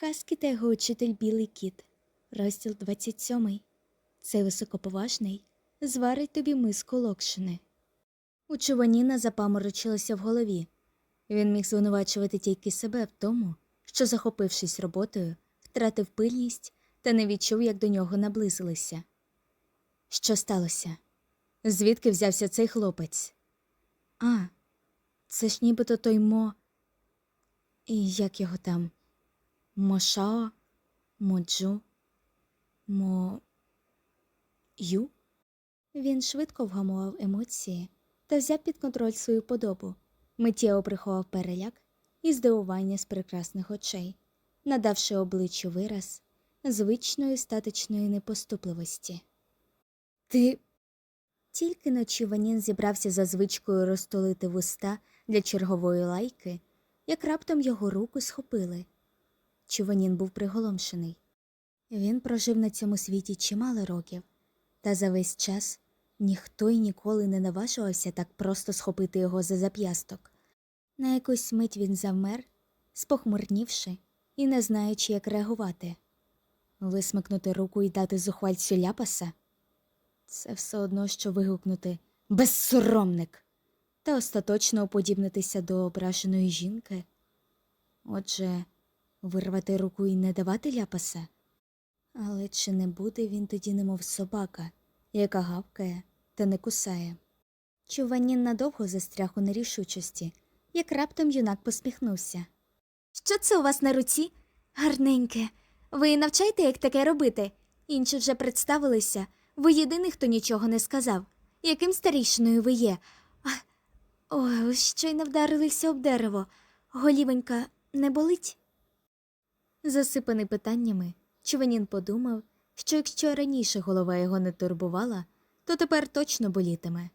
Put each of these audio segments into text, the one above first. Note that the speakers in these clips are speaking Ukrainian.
Хаскі та його учитель Білий кіт, розділ 27. Цей високоповажний зварить тобі миску локшини. У Чуваніна запаморочилося в голові. Він міг звинувачувати тільки себе в тому, що, захопившись роботою, втратив пильність та не відчув, як до нього наблизилися. Що сталося? Звідки взявся цей хлопець? А, це ж нібито той мо. І як його там? Мошао, Моджу, Мо. Ю? Він швидко вгамував емоції та взяв під контроль свою подобу, миттєво приховав переляк і здивування з прекрасних очей, надавши обличчю вираз звичної статичної непоступливості. Ти. Тільки ночі Ванін зібрався за звичкою розтулити вуста для чергової лайки, як раптом його руку схопили. Чуванін був приголомшений. Він прожив на цьому світі чимало років, та за весь час ніхто й ніколи не наважувався так просто схопити його за зап'ясток. На якусь мить він завмер, спохмурнівши і не знаючи, як реагувати. Висмикнути руку і дати зухвальцю ляпаса це все одно, що вигукнути безсоромник та остаточно уподібнитися до ображеної жінки. Отже, вирвати руку і не давати ляпаса. Але чи не буде він тоді немов собака, яка гавкає та не кусає? Чуванін надовго застряг у нерішучості, як раптом юнак посміхнувся. Що це у вас на руці? Гарненьке. Ви навчаєте, як таке робити? Інші вже представилися. Ви єдиний, хто нічого не сказав. Яким старішиною ви є? А... Ой, щойно вдарилися об дерево. Голівенька не болить? Засипаний питаннями, Чуванін подумав, що якщо раніше голова його не турбувала, то тепер точно болітиме.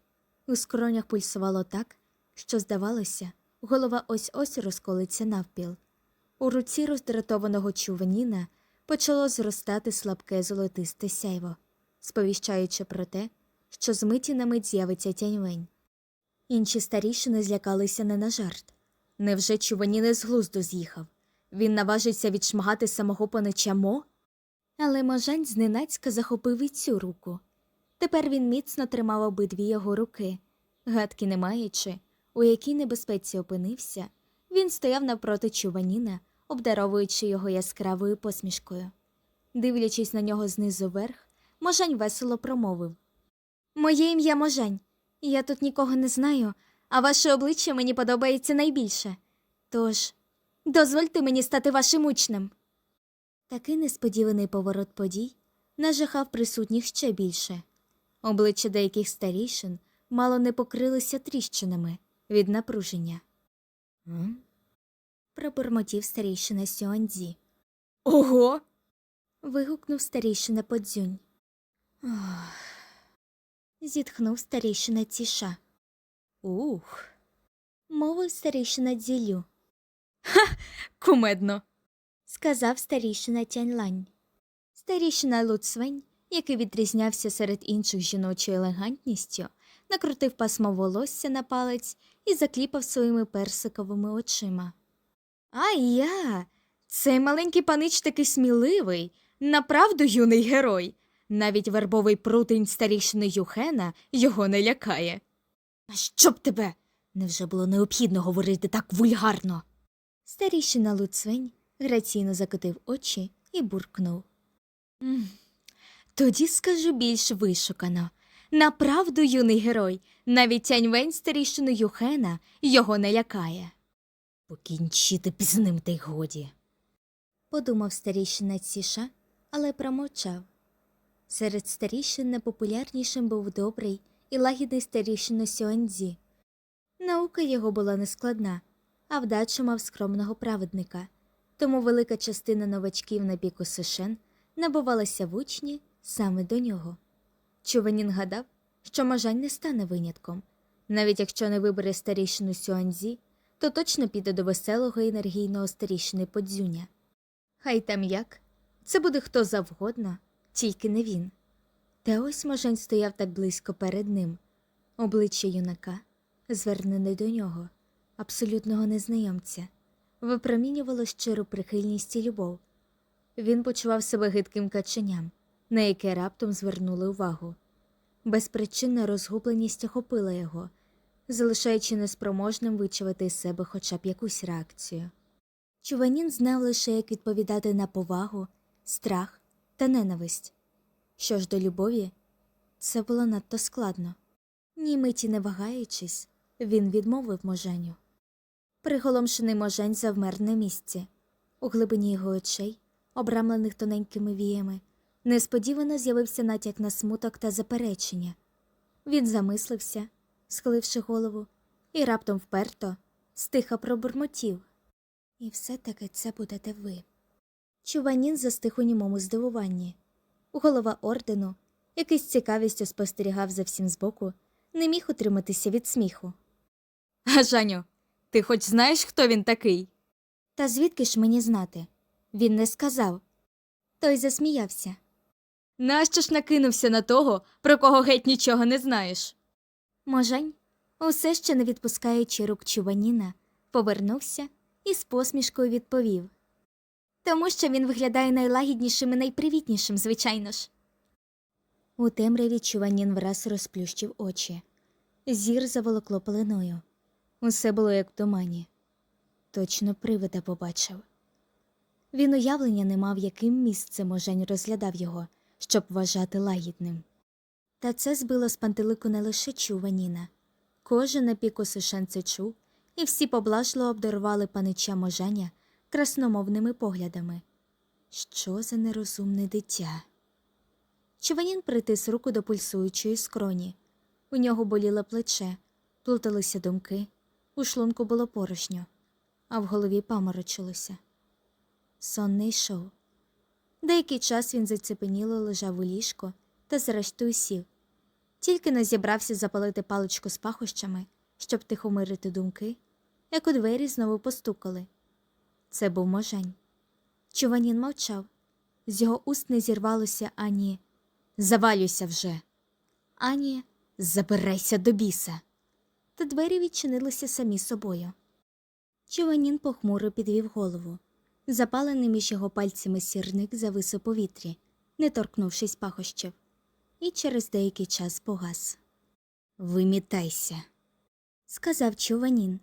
У скронях пульсувало так, що, здавалося, голова ось ось розколиться навпіл. У руці роздратованого чуваніна почало зростати слабке золотисте сяйво, сповіщаючи про те, що з миті на мить з'явиться тяньвень. Інші старішини злякалися не на жарт. Невже чуванін з глузду з'їхав? Він наважиться відшмагати самого панича Мо? Але можань зненацька захопив і цю руку. Тепер він міцно тримав обидві його руки. Гадки не маючи, у якій небезпеці опинився, він стояв навпроти чуваніна, обдаровуючи його яскравою посмішкою. Дивлячись на нього знизу вверх, можань весело промовив Моє ім'я Можань. Я тут нікого не знаю, а ваше обличчя мені подобається найбільше. Тож, дозвольте мені стати вашим учнем. Такий несподіваний поворот подій нажахав присутніх ще більше. Обличчя деяких старішин мало не покрилися тріщинами від напруження. «М?» пробурмотів старійшина Сюаньзі. Ого. вигукнув старійшина Подзюнь. Ох. зітхнув старійшина Ціша. Ух. мовив старійшина Дзілю. Ха, кумедно сказав старішина Тяньлань. Старішина Луцвень, який відрізнявся серед інших жіночою елегантністю, накрутив пасмо волосся на палець і закліпав своїми персиковими очима. А я, цей маленький панич такий сміливий, направду юний герой. Навіть вербовий прутень старішини Юхена його не лякає. А щоб тебе? Невже було необхідно говорити так вульгарно? Старішина Луцвень граційно закотив очі і буркнув. «М, Тоді скажу більш вишукано. Направду, юний герой, навіть тяньвень старішину Юхена його не лякає. Покінчити б з ним та й годі. подумав старішина Ціша, але промовчав. Серед старішин найпопулярнішим був добрий і лагідний старішина Сюаньзі. Наука його була нескладна, а вдачу мав скромного праведника тому велика частина новачків на піку Сишен набувалася в учні саме до нього. Чуванін гадав, що Можань не стане винятком. Навіть якщо не вибере старішину Сюанзі, то точно піде до веселого і енергійного старішини Подзюня. Хай там як, це буде хто завгодно, тільки не він. Та ось Можань стояв так близько перед ним, обличчя юнака, звернене до нього, абсолютного незнайомця випромінювало щиру прихильність і любов, Він почував себе гидким каченям, на яке раптом звернули увагу. Безпричинна розгубленість охопила його, залишаючи неспроможним вичавити з себе хоча б якусь реакцію. Чуванін знав лише, як відповідати на повагу, страх та ненависть. Що ж до любові, це було надто складно. Ні миті не вагаючись, він відмовив моженю. Приголомшений можень завмер на місці. У глибині його очей, обрамлених тоненькими віями, несподівано з'явився натяк на смуток та заперечення. Він замислився, схиливши голову, і раптом вперто стиха пробурмотів. І все-таки це будете ви. Чуванін застиг у німому здивуванні. Голова ордену, який з цікавістю спостерігав за всім збоку, не міг утриматися від сміху. Жаню, ти хоч знаєш, хто він такий? Та звідки ж мені знати? Він не сказав. Той засміявся. Нащо ж накинувся на того, про кого геть нічого не знаєш? Можень, усе ще не відпускаючи рук Чуваніна, повернувся і з посмішкою відповів. Тому що він виглядає найлагіднішим і найпривітнішим, звичайно ж. У темряві Чуванін враз розплющив очі. Зір заволокло пеленою. Усе було як в тумані. Точно привида побачив. Він уявлення не мав, яким місцем Можень розглядав його, щоб вважати лагідним. Та це збило з пантелику не лише Чуваніна. Кожен на піку це чув, і всі поблажливо обдарували панича Моженя красномовними поглядами. Що за нерозумне дитя? Чуванін притис руку до пульсуючої скроні. У нього боліло плече, плуталися думки, у шлунку було порожньо, а в голові паморочилося. Сон не йшов. Деякий час він зацепеніло лежав у ліжко та зрештою сів. Тільки не зібрався запалити паличку з пахощами, щоб тихомирити думки, як у двері знову постукали. Це був можень. Чуванін мовчав. З його уст не зірвалося ані Завалюйся вже, ані Забирайся до біса. Та двері відчинилися самі собою. Чуванін похмуро підвів голову. Запалений між його пальцями сірник завис у повітрі, не торкнувшись пахощів, і через деякий час погас. Вимітайся, сказав Чуванін.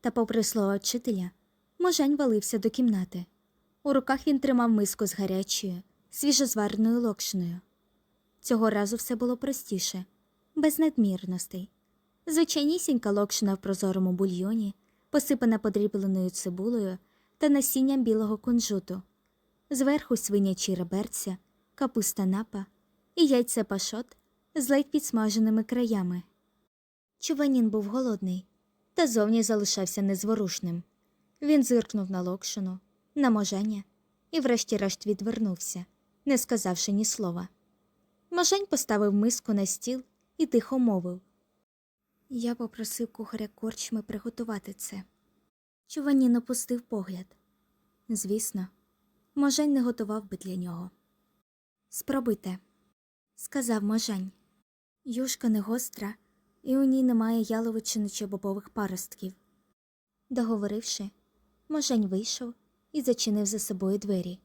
Та, попри слова вчителя, можань валився до кімнати. У руках він тримав миску з гарячою, свіжозвареною локшиною. Цього разу все було простіше, без надмірностей. Звичайнісінька локшина в прозорому бульйоні, посипана подрібленою цибулею та насінням білого кунжуту, зверху свинячі реберця, капуста напа і яйце пашот з ледь підсмаженими краями. Чуванін був голодний, та зовні залишався незворушним. Він зиркнув на локшину, на моження і врешті-решт відвернувся, не сказавши ні слова. Можень поставив миску на стіл і тихо мовив. Я попросив кухаря корчми приготувати це. Чуванін опустив погляд. Звісно, Можень не готував би для нього. Спробуйте, сказав Можень. Юшка не гостра, і у ній немає яловичини чи бобових паростків. Договоривши, Можень вийшов і зачинив за собою двері.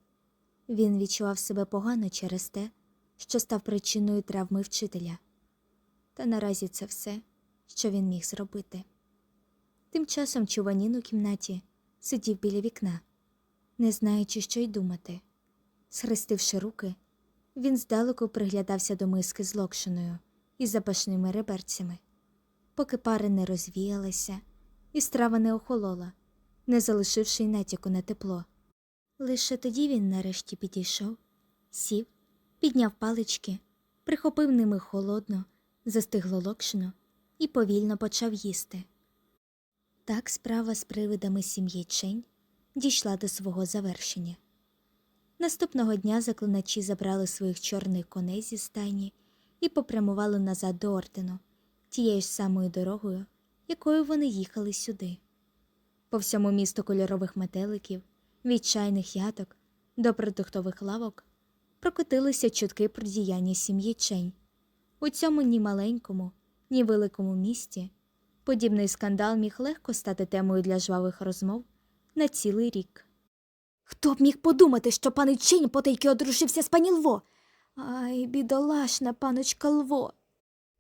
Він відчував себе погано через те, що став причиною травми вчителя. Та наразі це все, що він міг зробити. Тим часом Чуванін у кімнаті сидів біля вікна, не знаючи, що й думати. Схрестивши руки, він здалеку приглядався до миски з локшиною і запашними реберцями, поки пари не розвіялися, і страва не охолола, не залишивши й натяку на тепло. Лише тоді він нарешті підійшов, сів, підняв палички, прихопив ними холодно, застигло локшину і повільно почав їсти. Так справа з привидами сім'ї Чень дійшла до свого завершення. Наступного дня заклиначі забрали своїх чорних коней зі стайні і попрямували назад до ордену, тією ж самою дорогою, якою вони їхали сюди. По всьому місту кольорових метеликів, від чайних яток до продуктових лавок прокотилися чутки про діяння сім'ї Чень. У цьому ні маленькому, ні великому місті подібний скандал міг легко стати темою для жвавих розмов на цілий рік. Хто б міг подумати, що пан Чень потайки одружився з пані Лво? Ай, бідолашна паночка Лво.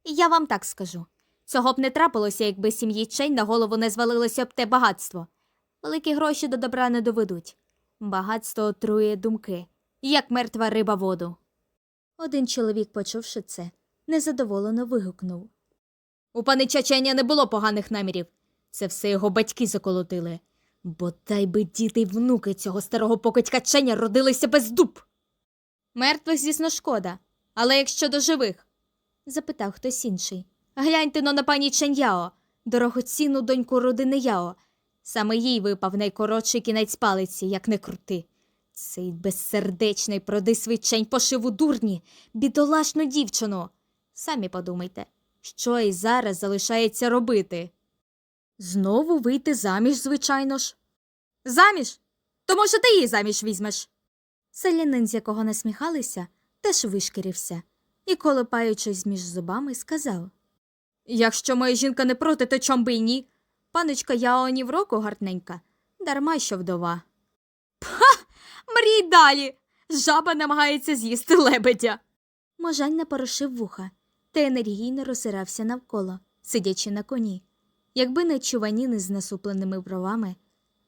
Я вам так скажу. Цього б не трапилося, якби сім'ї Чень на голову не звалилося б те багатство. Великі гроші до добра не доведуть. Багатство отрує думки, як мертва риба воду. Один чоловік, почувши це, незадоволено вигукнув. У панича Ченя не було поганих намірів. Це все його батьки заколотили. Бо дай би діти й внуки цього старого покидька Ченя родилися без дуб. Мертвих, звісно, шкода. Але якщо до живих, запитав хтось інший. гляньте но на пані Чен'яо, дорогоцінну доньку родини Яо. Саме їй випав найкоротший кінець палиці, як не крути. Цей безсердечний продисвий чень пошив у дурні, бідолашну дівчину. Самі подумайте, що і зараз залишається робити. Знову вийти заміж, звичайно ж. Заміж? То може ти її заміж візьмеш? Селянин, з якого насміхалися, теж вишкірився і, колопаючись між зубами, сказав Якщо моя жінка не проти, то чом би й ні? Паночка Яо ні в року гарненька, дарма що вдова. Ха! Мрій далі. Жаба намагається з'їсти лебедя. Можань напорошив вуха та енергійно роззирався навколо, сидячи на коні. Якби не чуваніни з насупленими бровами,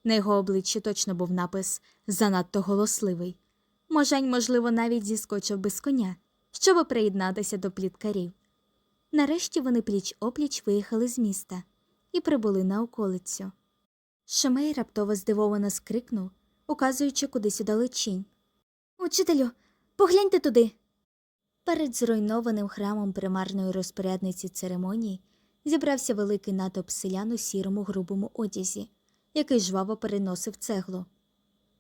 на його обличчі точно був напис занадто голосливий. Можань, можливо, навіть зіскочив би з коня, щоб приєднатися до пліткарів. Нарешті вони пліч опліч виїхали з міста і прибули на околицю. Шемей раптово здивовано скрикнув, указуючи кудись удалечінь. Учителю, погляньте туди. Перед зруйнованим храмом примарної розпорядниці церемонії зібрався великий натовп селян у сірому грубому одязі, який жваво переносив цеглу.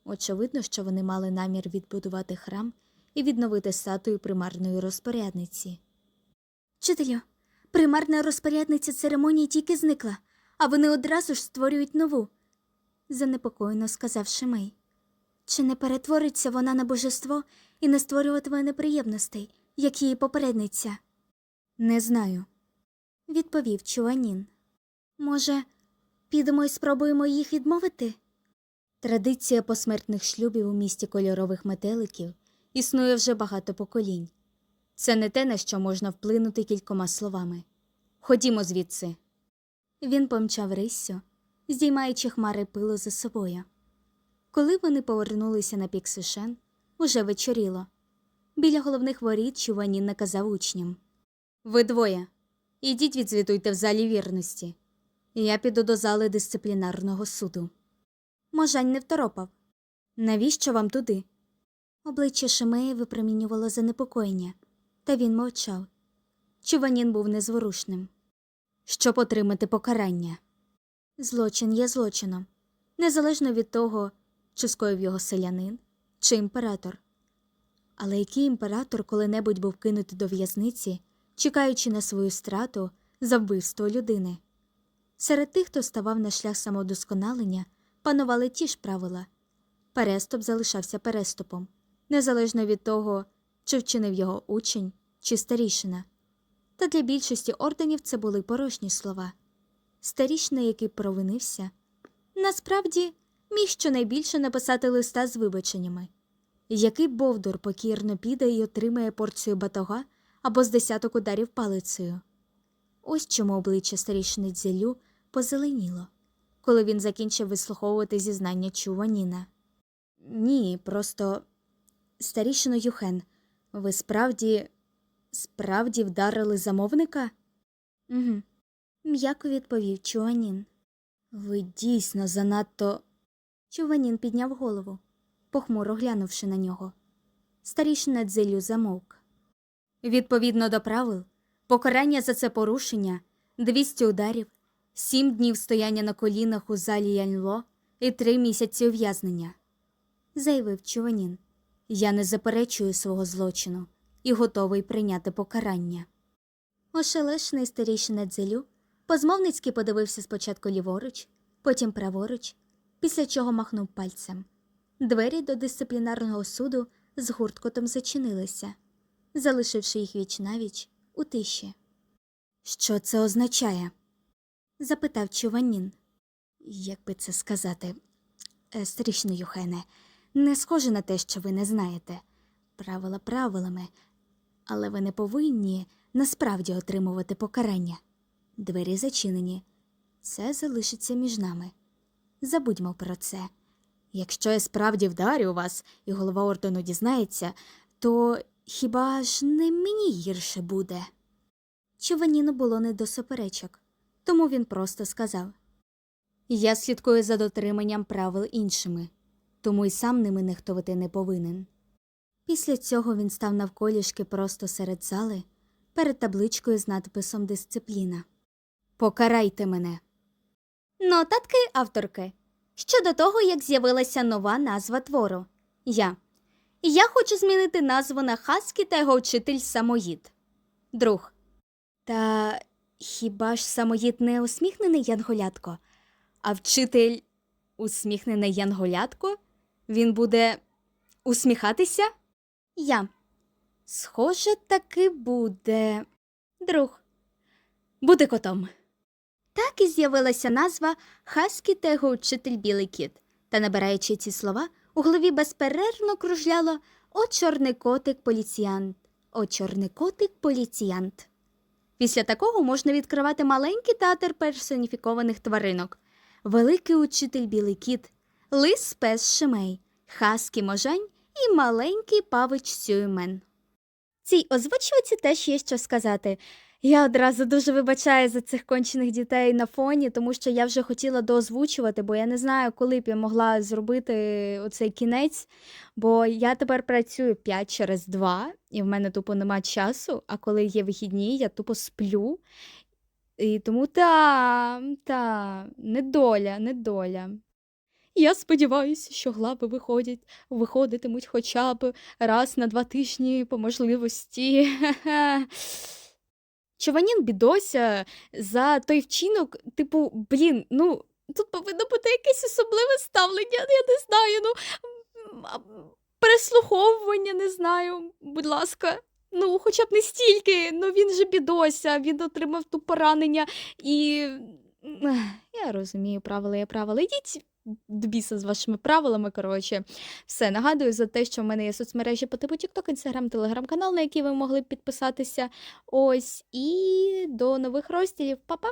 Очевидно, що вони мали намір відбудувати храм і відновити статую примарної розпорядниці. Вчителю, примарна розпорядниця церемонії тільки зникла, а вони одразу ж створюють нову, занепокоєно сказав Шемей. Чи не перетвориться вона на божество і не створюватиме неприємностей, як її попередниця? Не знаю, відповів Чуанін. Може, підемо і спробуємо їх відмовити? Традиція посмертних шлюбів у місті кольорових метеликів існує вже багато поколінь. Це не те, на що можна вплинути кількома словами. Ходімо звідси. Він помчав риссю, здіймаючи хмари пилу за собою. Коли вони повернулися на Піксишен, уже вечоріло. Біля головних воріт Чуванін наказав учням. Ви двоє. Ідіть відзвітуйте в залі вірності. Я піду до зали дисциплінарного суду. Можань не второпав. Навіщо вам туди? Обличчя Шемея випромінювало занепокоєння, та він мовчав. Чуванін був незворушним. Щоб отримати покарання. Злочин є злочином, незалежно від того, чи скоїв його селянин, чи імператор. Але який імператор коли-небудь був кинутий до в'язниці, чекаючи на свою страту за вбивство людини? Серед тих, хто ставав на шлях самодосконалення, панували ті ж правила. Перестоп залишався переступом, незалежно від того, чи вчинив його учень чи старішина. Та для більшості орденів це були порожні слова. Старішина, який провинився, насправді міг щонайбільше написати листа з вибаченнями. Який бовдур покірно піде і отримає порцію батога або з десяток ударів палицею. Ось чому обличчя старішини дзелю позеленіло, коли він закінчив вислуховувати зізнання Чуваніна. Ні, просто старішино Юхен, ви справді, справді вдарили замовника? Угу. М'яко відповів Чуанін. Ви дійсно занадто. Чуванін підняв голову, похмуро глянувши на нього. Старішина дзелю замовк. Відповідно до правил, покарання за це порушення 200 ударів, 7 днів стояння на колінах у залі Яньло і 3 місяці ув'язнення, заявив Чуванін. Я не заперечую свого злочину і готовий прийняти покарання. Ошелешений старішина дзелю позмовницьки подивився спочатку ліворуч, потім праворуч, після чого махнув пальцем. Двері до дисциплінарного суду з гурткотом зачинилися, залишивши їх віч навіч у тиші. Що це означає? запитав Чуванін. Як би це сказати, Е, старішно Юхене, Не схоже на те, що ви не знаєте. Правила правилами, але ви не повинні насправді отримувати покарання. Двері зачинені. Це залишиться між нами. Забудьмо про це. Якщо я справді вдарю вас і голова ордену дізнається, то хіба ж не мені гірше буде? Чуваніну було не до суперечок, тому він просто сказав Я слідкую за дотриманням правил іншими, тому й сам ними нехтувати не повинен. Після цього він став навколішки просто серед зали, перед табличкою з надписом Дисципліна. Покарайте мене. Нотатки авторки. Щодо того, як з'явилася нова назва твору. Я. Я хочу змінити назву на Хаскі та його вчитель Самоїд. Друг. Та хіба ж самоїд не усміхнений янголятко? А вчитель усміхнений янголятко? Він буде усміхатися? Я. Схоже, таки буде. Друг. Буде котом. Так і з'явилася назва Хаскі та його Білий кіт. Та, набираючи ці слова, у голові безперервно кружляло О, чорний котик поліціянт, о, чорний котик поліціянт. Після такого можна відкривати маленький театр персоніфікованих тваринок. Великий учитель Білий кіт, лис пес Шимей, Хаскі Можань і маленький павич Сюймен. Цій озвучувачці теж є що сказати. Я одразу дуже вибачаю за цих кончених дітей на фоні, тому що я вже хотіла доозвучувати, бо я не знаю, коли б я могла зробити оцей кінець, бо я тепер працюю 5 через 2, і в мене тупо нема часу, а коли є вихідні, я тупо сплю. І тому та, та, недоля, недоля. Я сподіваюся, що глави виходять, виходитимуть хоча б раз на два тижні по можливості. Чуванін бідося за той вчинок, типу, блін, ну, тут повинно бути якесь особливе ставлення, я не знаю, ну, переслуховування, не знаю, будь ласка. Ну, хоча б не стільки, ну він же бідося, він отримав ту поранення і. Я розумію, правила є правила. Йдіть біса з вашими правилами. Коротше, все нагадую за те, що в мене є соцмережі по типу TikTok, Instagram, Telegram канал, на який ви могли підписатися. Ось і до нових розділів. Па-па!